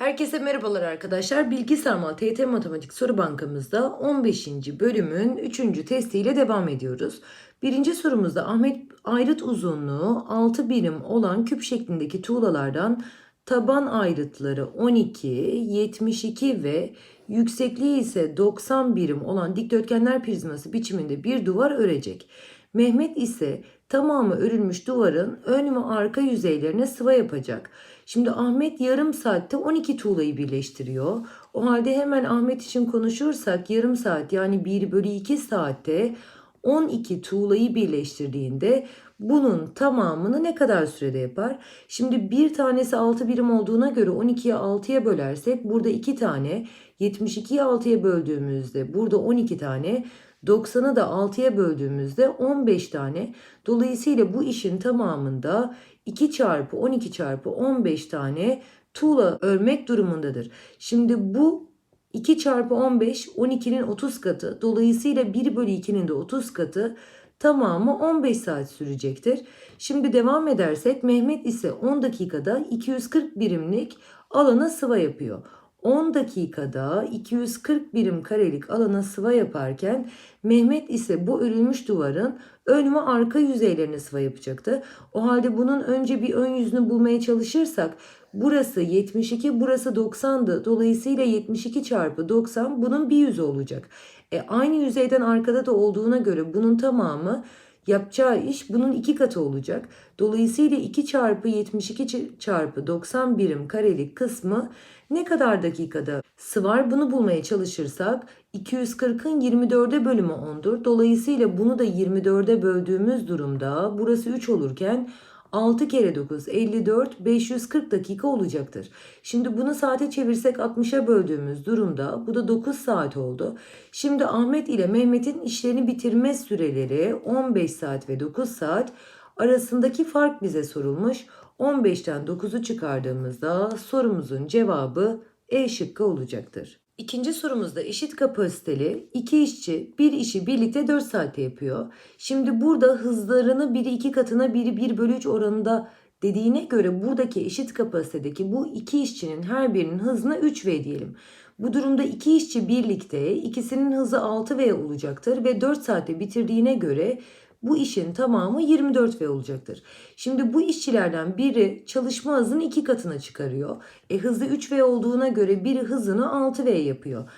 Herkese merhabalar arkadaşlar. Bilgi Sarmal TYT Matematik Soru Bankamızda 15. bölümün 3. testiyle devam ediyoruz. Birinci sorumuzda Ahmet ayrıt uzunluğu 6 birim olan küp şeklindeki tuğlalardan taban ayrıtları 12, 72 ve yüksekliği ise 90 birim olan dikdörtgenler prizması biçiminde bir duvar örecek. Mehmet ise tamamı örülmüş duvarın ön ve arka yüzeylerine sıva yapacak. Şimdi Ahmet yarım saatte 12 tuğlayı birleştiriyor. O halde hemen Ahmet için konuşursak yarım saat yani 1 bölü 2 saatte 12 tuğlayı birleştirdiğinde bunun tamamını ne kadar sürede yapar? Şimdi bir tanesi 6 birim olduğuna göre 12'ye 6'ya bölersek burada 2 tane 72'yi 6'ya böldüğümüzde burada 12 tane 90'ı da 6'ya böldüğümüzde 15 tane. Dolayısıyla bu işin tamamında 2 çarpı 12 çarpı 15 tane tuğla örmek durumundadır. Şimdi bu 2 çarpı 15 12'nin 30 katı. Dolayısıyla 1 bölü 2'nin de 30 katı tamamı 15 saat sürecektir. Şimdi devam edersek Mehmet ise 10 dakikada 240 birimlik alana sıva yapıyor. 10 dakikada 240 birim karelik alana sıva yaparken Mehmet ise bu örülmüş duvarın ön ve arka yüzeylerine sıva yapacaktı. O halde bunun önce bir ön yüzünü bulmaya çalışırsak burası 72 burası 90'dı. Dolayısıyla 72 çarpı 90 bunun bir yüzü olacak. E, aynı yüzeyden arkada da olduğuna göre bunun tamamı yapacağı iş bunun iki katı olacak. Dolayısıyla 2 çarpı 72 çarpı 90 birim karelik kısmı ne kadar dakikada sıvar bunu bulmaya çalışırsak 240'ın 24'e bölümü 10'dur. Dolayısıyla bunu da 24'e böldüğümüz durumda burası 3 olurken 6 kere 9 54 540 dakika olacaktır. Şimdi bunu saate çevirsek 60'a böldüğümüz durumda bu da 9 saat oldu. Şimdi Ahmet ile Mehmet'in işlerini bitirme süreleri 15 saat ve 9 saat arasındaki fark bize sorulmuş. 15'ten 9'u çıkardığımızda sorumuzun cevabı E şıkkı olacaktır. İkinci sorumuzda eşit kapasiteli iki işçi bir işi birlikte 4 saatte yapıyor. Şimdi burada hızlarını biri 2 katına biri 1 bölü 3 oranında dediğine göre buradaki eşit kapasitedeki bu iki işçinin her birinin hızına 3V diyelim. Bu durumda iki işçi birlikte ikisinin hızı 6V olacaktır ve 4 saatte bitirdiğine göre bu işin tamamı 24V olacaktır. Şimdi bu işçilerden biri çalışma hızını iki katına çıkarıyor. E hızı 3V olduğuna göre biri hızını 6V yapıyor.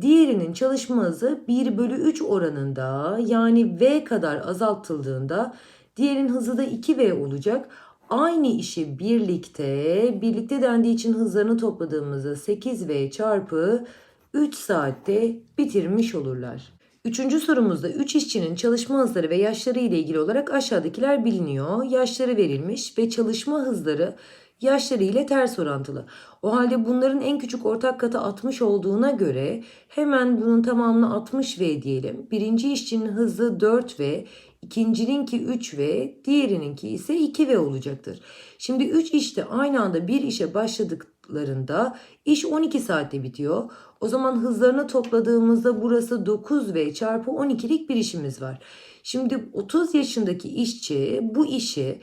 Diğerinin çalışma hızı 1 bölü 3 oranında yani V kadar azaltıldığında diğerinin hızı da 2V olacak. Aynı işi birlikte, birlikte dendiği için hızlarını topladığımızda 8V çarpı 3 saatte bitirmiş olurlar. Üçüncü sorumuzda 3 işçinin çalışma hızları ve yaşları ile ilgili olarak aşağıdakiler biliniyor. Yaşları verilmiş ve çalışma hızları yaşları ile ters orantılı. O halde bunların en küçük ortak katı 60 olduğuna göre hemen bunun tamamını 60V diyelim. Birinci işçinin hızı 4V, ikincininki 3V, diğerininki ise 2V olacaktır. Şimdi 3 işte aynı anda bir işe başladıklarında iş 12 saatte bitiyor. O zaman hızlarını topladığımızda burası 9V çarpı 12'lik bir işimiz var. Şimdi 30 yaşındaki işçi bu işi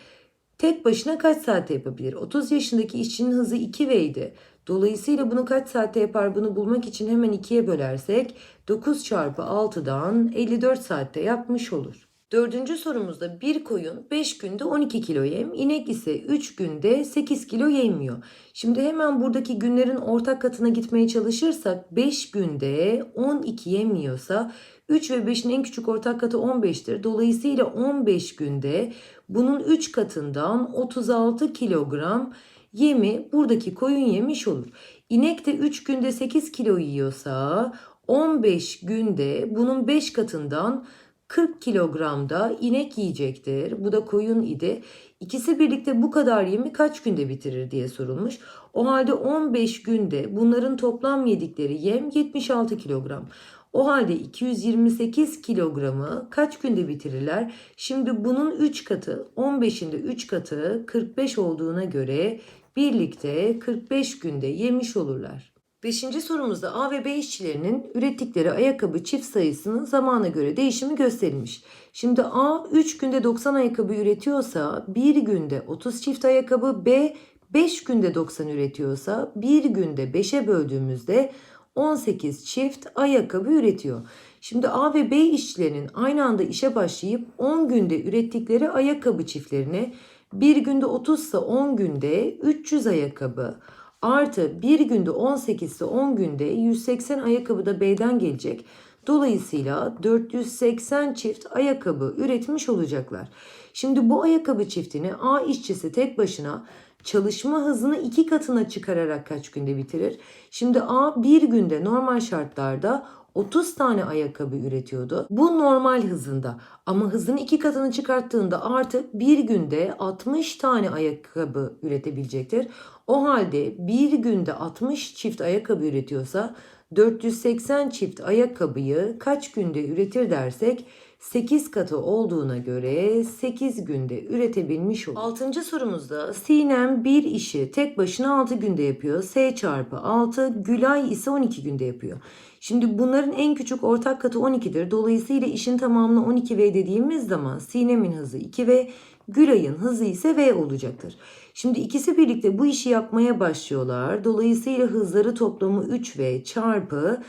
tek başına kaç saatte yapabilir? 30 yaşındaki işçinin hızı 2V'ydi. Dolayısıyla bunu kaç saatte yapar bunu bulmak için hemen 2'ye bölersek 9 çarpı 6'dan 54 saatte yapmış olur. Dördüncü sorumuzda bir koyun 5 günde 12 kilo yem, inek ise 3 günde 8 kilo yemiyor. Şimdi hemen buradaki günlerin ortak katına gitmeye çalışırsak 5 günde 12 yemiyorsa 3 ve 5'in en küçük ortak katı 15'tir. Dolayısıyla 15 günde bunun 3 katından 36 kilogram yemi buradaki koyun yemiş olur. İnek de 3 günde 8 kilo yiyorsa 15 günde bunun 5 katından 40 kilogramda inek yiyecektir. Bu da koyun idi. İkisi birlikte bu kadar yemi kaç günde bitirir diye sorulmuş. O halde 15 günde bunların toplam yedikleri yem 76 kilogram. O halde 228 kilogramı kaç günde bitirirler? Şimdi bunun 3 katı 15'in de 3 katı 45 olduğuna göre birlikte 45 günde yemiş olurlar. Beşinci sorumuzda A ve B işçilerinin ürettikleri ayakkabı çift sayısının zamana göre değişimi gösterilmiş. Şimdi A 3 günde 90 ayakkabı üretiyorsa 1 günde 30 çift ayakkabı, B 5 günde 90 üretiyorsa bir günde 5'e böldüğümüzde 18 çift ayakkabı üretiyor. Şimdi A ve B işçilerinin aynı anda işe başlayıp 10 günde ürettikleri ayakkabı çiftlerine bir günde 30 ise 10 günde 300 ayakkabı artı bir günde 18 ise 10 günde 180 ayakkabı da B'den gelecek. Dolayısıyla 480 çift ayakkabı üretmiş olacaklar. Şimdi bu ayakkabı çiftini A işçisi tek başına çalışma hızını iki katına çıkararak kaç günde bitirir? Şimdi A bir günde normal şartlarda 30 tane ayakkabı üretiyordu. Bu normal hızında ama hızını iki katını çıkarttığında artık bir günde 60 tane ayakkabı üretebilecektir. O halde bir günde 60 çift ayakkabı üretiyorsa 480 çift ayakkabıyı kaç günde üretir dersek 8 katı olduğuna göre 8 günde üretebilmiş olur. 6. sorumuzda Sinem bir işi tek başına 6 günde yapıyor. S çarpı 6, Gülay ise 12 günde yapıyor. Şimdi bunların en küçük ortak katı 12'dir. Dolayısıyla işin tamamını 12V dediğimiz zaman Sinem'in hızı 2V, Gülay'ın hızı ise V olacaktır. Şimdi ikisi birlikte bu işi yapmaya başlıyorlar. Dolayısıyla hızları toplamı 3V çarpı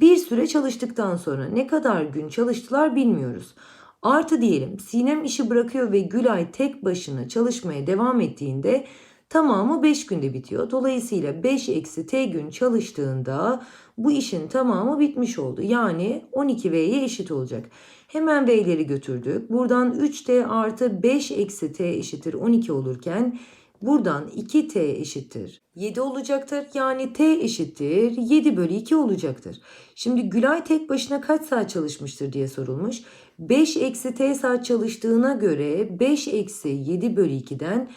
bir süre çalıştıktan sonra ne kadar gün çalıştılar bilmiyoruz. Artı diyelim Sinem işi bırakıyor ve Gülay tek başına çalışmaya devam ettiğinde tamamı 5 günde bitiyor. Dolayısıyla 5 eksi t gün çalıştığında bu işin tamamı bitmiş oldu. Yani 12V'ye eşit olacak. Hemen V'leri götürdük. Buradan 3T artı 5 eksi T eşittir 12 olurken buradan 2T eşittir 7 olacaktır. Yani T eşittir 7 bölü 2 olacaktır. Şimdi Gülay tek başına kaç saat çalışmıştır diye sorulmuş. 5 eksi T saat çalıştığına göre 5 eksi 7 bölü 2'den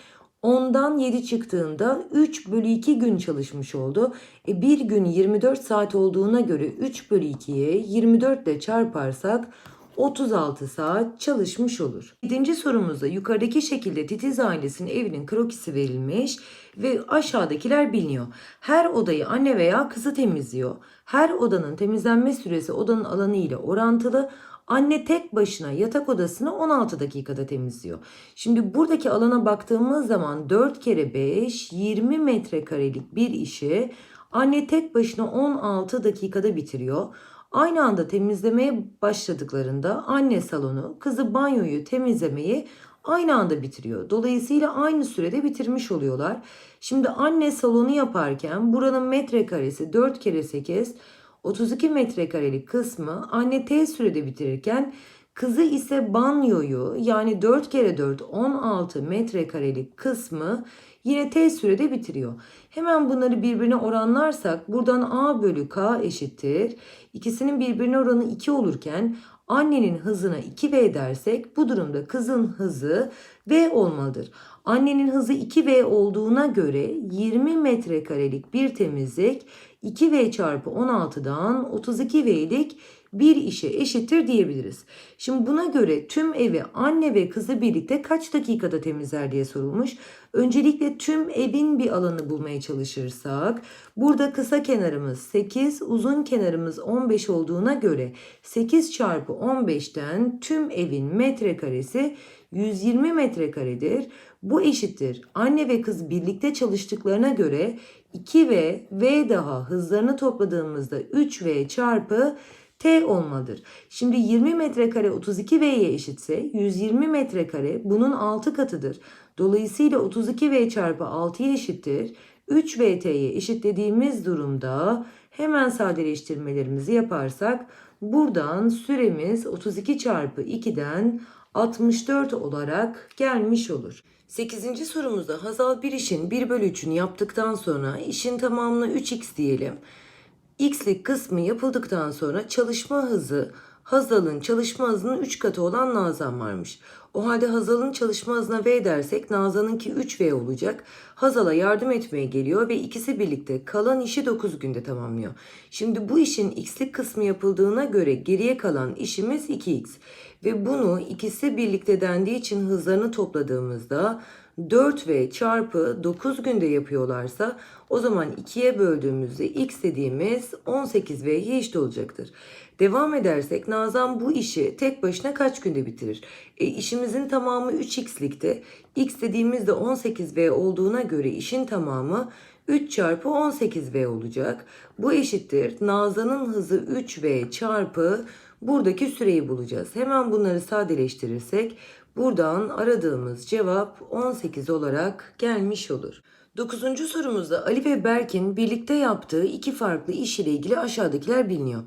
10'dan 7 çıktığında 3 bölü 2 gün çalışmış oldu. E bir gün 24 saat olduğuna göre 3 bölü 2'ye 24 ile çarparsak 36 saat çalışmış olur. 7. sorumuzda yukarıdaki şekilde Titiz ailesinin evinin krokisi verilmiş ve aşağıdakiler biliniyor. Her odayı anne veya kızı temizliyor. Her odanın temizlenme süresi odanın alanı ile orantılı. Anne tek başına yatak odasını 16 dakikada temizliyor. Şimdi buradaki alana baktığımız zaman 4 kere 5 20 metrekarelik bir işi anne tek başına 16 dakikada bitiriyor. Aynı anda temizlemeye başladıklarında anne salonu, kızı banyoyu temizlemeyi aynı anda bitiriyor. Dolayısıyla aynı sürede bitirmiş oluyorlar. Şimdi anne salonu yaparken buranın metrekaresi 4 kere 8 32 metrekarelik kısmı anne T sürede bitirirken kızı ise banyoyu yani 4 kere 4 16 metrekarelik kısmı yine T sürede bitiriyor. Hemen bunları birbirine oranlarsak buradan A bölü K eşittir. İkisinin birbirine oranı 2 olurken annenin hızına 2V dersek bu durumda kızın hızı V olmalıdır. Annenin hızı 2V olduğuna göre 20 metrekarelik bir temizlik 2V çarpı 16'dan 32V'lik bir işe eşittir diyebiliriz. Şimdi buna göre tüm evi anne ve kızı birlikte kaç dakikada temizler diye sorulmuş. Öncelikle tüm evin bir alanı bulmaya çalışırsak burada kısa kenarımız 8 uzun kenarımız 15 olduğuna göre 8 çarpı 15'ten tüm evin metrekaresi 120 metrekaredir. Bu eşittir. Anne ve kız birlikte çalıştıklarına göre 2V V daha hızlarını topladığımızda 3V çarpı T olmalıdır. Şimdi 20 metrekare 32V'ye eşitse 120 metrekare bunun 6 katıdır. Dolayısıyla 32V çarpı 6'ya eşittir. 3VT'ye eşitlediğimiz durumda hemen sadeleştirmelerimizi yaparsak buradan süremiz 32 çarpı 2'den 64 olarak gelmiş olur. 8. sorumuzda Hazal bir işin 1 bölü 3'ünü yaptıktan sonra işin tamamına 3x diyelim. X'lik kısmı yapıldıktan sonra çalışma hızı Hazal'ın çalışma hızının 3 katı olan Nazan varmış. O halde Hazal'ın çalışma hızına V dersek Nazan'ınki 3V olacak. Hazal'a yardım etmeye geliyor ve ikisi birlikte kalan işi 9 günde tamamlıyor. Şimdi bu işin X'lik kısmı yapıldığına göre geriye kalan işimiz 2X. Ve bunu ikisi birlikte dendiği için hızlarını topladığımızda 4V çarpı 9 günde yapıyorlarsa o zaman 2'ye böldüğümüzde x dediğimiz 18V'ye eşit olacaktır. Devam edersek Nazan bu işi tek başına kaç günde bitirir? E, işimizin tamamı 3x'likte. x dediğimizde 18V olduğuna göre işin tamamı 3 çarpı 18V olacak. Bu eşittir. Nazan'ın hızı 3V çarpı buradaki süreyi bulacağız. Hemen bunları sadeleştirirsek buradan aradığımız cevap 18 olarak gelmiş olur. Dokuzuncu sorumuzda Ali ve Berk'in birlikte yaptığı iki farklı iş ile ilgili aşağıdakiler biliniyor.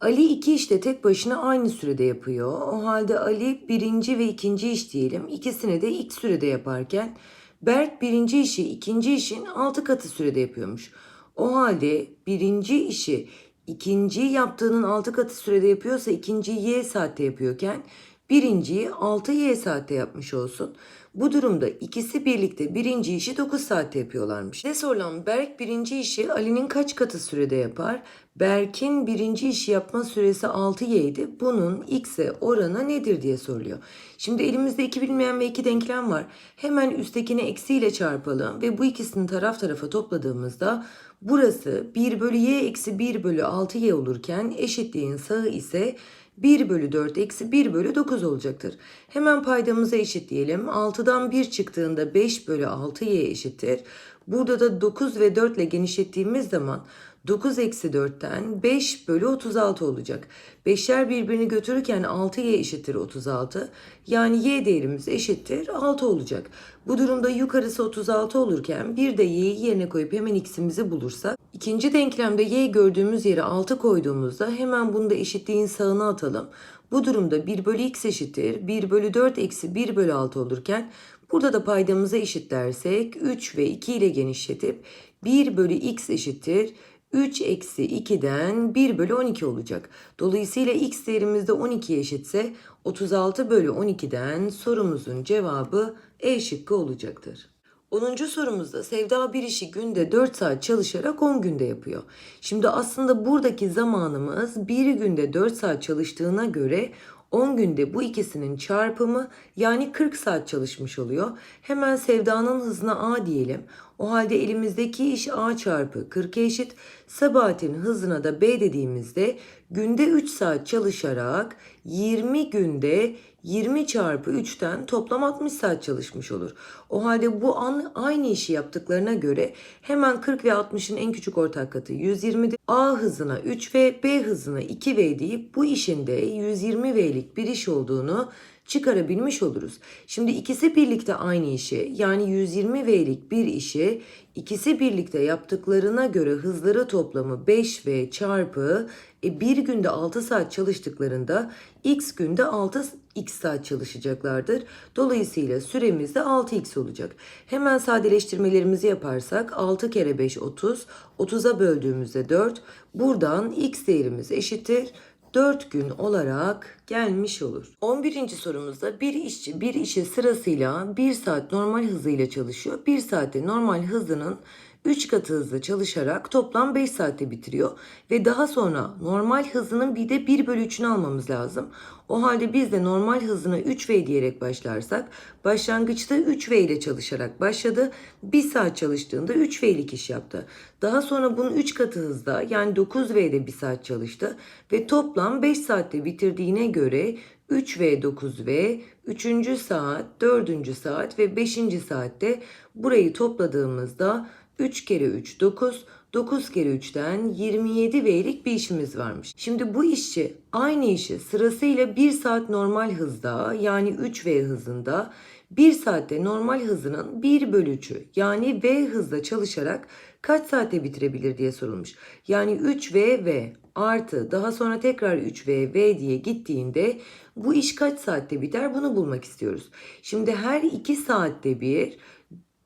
Ali iki işte tek başına aynı sürede yapıyor. O halde Ali birinci ve ikinci iş diyelim. İkisini de ilk sürede yaparken Berk birinci işi ikinci işin altı katı sürede yapıyormuş. O halde birinci işi ikinci yaptığının altı katı sürede yapıyorsa ikinciyi y saatte yapıyorken birinciyi 6y saatte yapmış olsun. Bu durumda ikisi birlikte birinci işi 9 saatte yapıyorlarmış. Ne sorulan Berk birinci işi Ali'nin kaç katı sürede yapar? Berk'in birinci işi yapma süresi 6y idi. Bunun x'e oranı nedir diye soruluyor. Şimdi elimizde iki bilmeyen ve iki denklem var. Hemen üsttekini eksiyle çarpalım ve bu ikisini taraf tarafa topladığımızda burası 1 bölü y eksi 1 bölü 6y olurken eşitliğin sağı ise 1 bölü 4 eksi 1 bölü 9 olacaktır. Hemen paydamıza eşitleyelim. 6'dan 1 çıktığında 5 bölü 6y eşittir. Burada da 9 ve 4 ile genişlettiğimiz zaman 9 eksi 4'ten 5 bölü 36 olacak. Beşler birbirini götürürken 6y eşittir 36. Yani y değerimiz eşittir 6 olacak. Bu durumda yukarısı 36 olurken bir de y'yi yerine koyup hemen x'imizi bulursak ikinci denklemde y gördüğümüz yere 6 koyduğumuzda hemen bunu da eşitliğin sağına atalım. Bu durumda 1 bölü x eşittir 1 bölü 4 eksi 1 bölü 6 olurken burada da paydamızı eşitlersek 3 ve 2 ile genişletip 1 bölü x eşittir 3 eksi 2'den 1 bölü 12 olacak. Dolayısıyla x değerimiz de 12'ye eşitse 36 bölü 12'den sorumuzun cevabı E şıkkı olacaktır. 10. sorumuzda Sevda bir işi günde 4 saat çalışarak 10 günde yapıyor. Şimdi aslında buradaki zamanımız bir günde 4 saat çalıştığına göre 10 günde bu ikisinin çarpımı yani 40 saat çalışmış oluyor. Hemen Sevda'nın hızına A diyelim. O halde elimizdeki iş A çarpı 40 eşit. Sabahat'in hızına da B dediğimizde günde 3 saat çalışarak 20 günde 20 çarpı 3'ten toplam 60 saat çalışmış olur. O halde bu an aynı işi yaptıklarına göre hemen 40 ve 60'ın en küçük ortak katı 120'dir. A hızına 3V, B hızına 2V deyip bu işin de 120V'lik bir iş olduğunu çıkarabilmiş oluruz. Şimdi ikisi birlikte aynı işi yani 120V'lik bir işi ikisi birlikte yaptıklarına göre hızları toplamı 5V çarpı e, bir günde 6 saat çalıştıklarında x günde 6 x saat çalışacaklardır. Dolayısıyla süremiz de 6x olacak. Hemen sadeleştirmelerimizi yaparsak 6 kere 5 30. 30'a böldüğümüzde 4. Buradan x değerimiz eşittir 4 gün olarak gelmiş olur. 11. sorumuzda bir işçi bir işi sırasıyla 1 saat normal hızıyla çalışıyor. 1 saatte normal hızının 3 katı hızla çalışarak toplam 5 saatte bitiriyor. Ve daha sonra normal hızının bir de 1 bölü 3'ünü almamız lazım. O halde biz de normal hızına 3V diyerek başlarsak başlangıçta 3V ile çalışarak başladı. 1 saat çalıştığında 3V'lik iş yaptı. Daha sonra bunun 3 katı hızda yani 9V'de 1 saat çalıştı. Ve toplam 5 saatte bitirdiğine göre 3V 9V, 3. saat, 4. saat ve 5. saatte burayı topladığımızda 3 kere 3 9, 9 kere 3'ten 27 V'lik bir işimiz varmış. Şimdi bu işçi aynı işi sırasıyla 1 saat normal hızda yani 3 V hızında 1 saatte normal hızının 1 bölü 3'ü yani V hızla çalışarak kaç saatte bitirebilir diye sorulmuş. Yani 3V V artı daha sonra tekrar 3V V diye gittiğinde bu iş kaç saatte biter bunu bulmak istiyoruz. Şimdi her 2 saatte bir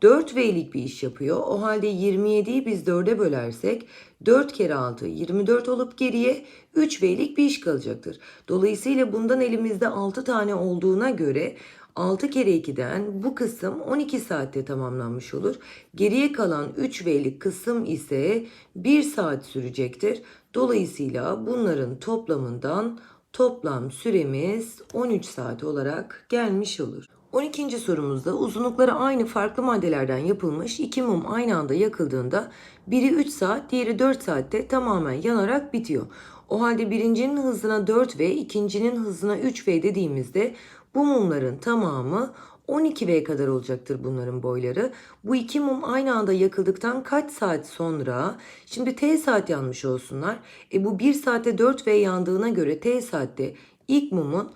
4V'lik bir iş yapıyor. O halde 27'yi biz 4'e bölersek 4 kere 6 24 olup geriye 3V'lik bir iş kalacaktır. Dolayısıyla bundan elimizde 6 tane olduğuna göre 6 kere 2'den bu kısım 12 saatte tamamlanmış olur. Geriye kalan 3V'lik kısım ise 1 saat sürecektir. Dolayısıyla bunların toplamından toplam süremiz 13 saat olarak gelmiş olur. 12. sorumuzda uzunlukları aynı farklı maddelerden yapılmış iki mum aynı anda yakıldığında biri 3 saat, diğeri 4 saatte tamamen yanarak bitiyor. O halde birincinin hızına 4V, ikincinin hızına 3V dediğimizde bu mumların tamamı 12V kadar olacaktır bunların boyları. Bu iki mum aynı anda yakıldıktan kaç saat sonra? Şimdi T saat yanmış olsunlar. E bu 1 saatte 4V yandığına göre T saatte ilk mumun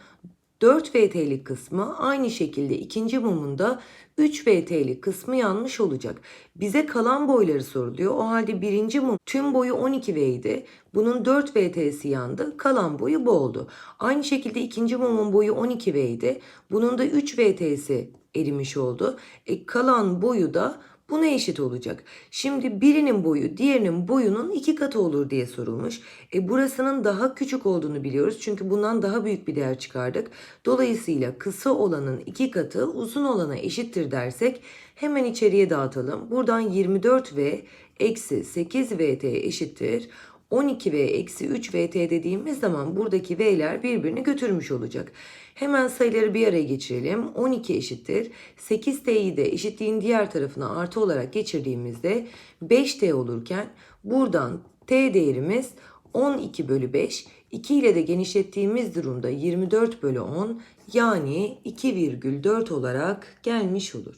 4 VT'lik kısmı aynı şekilde ikinci mumun da 3 VT'lik kısmı yanmış olacak. Bize kalan boyları soruluyor. O halde birinci mum tüm boyu 12 V idi. Bunun 4 VT'si yandı. Kalan boyu bu oldu. Aynı şekilde ikinci mumun boyu 12 V idi. Bunun da 3 VT'si erimiş oldu. E, kalan boyu da Buna eşit olacak. Şimdi birinin boyu diğerinin boyunun iki katı olur diye sorulmuş. E burasının daha küçük olduğunu biliyoruz. Çünkü bundan daha büyük bir değer çıkardık. Dolayısıyla kısa olanın iki katı uzun olana eşittir dersek hemen içeriye dağıtalım. Buradan 24 v eksi 8 vt eşittir. 12v eksi 3 vt dediğimiz zaman buradaki v'ler birbirini götürmüş olacak. Hemen sayıları bir araya geçirelim. 12 eşittir. 8t'yi de eşitliğin diğer tarafına artı olarak geçirdiğimizde 5t olurken buradan t değerimiz 12 bölü 5. 2 ile de genişlettiğimiz durumda 24 bölü 10 yani 2,4 olarak gelmiş olur.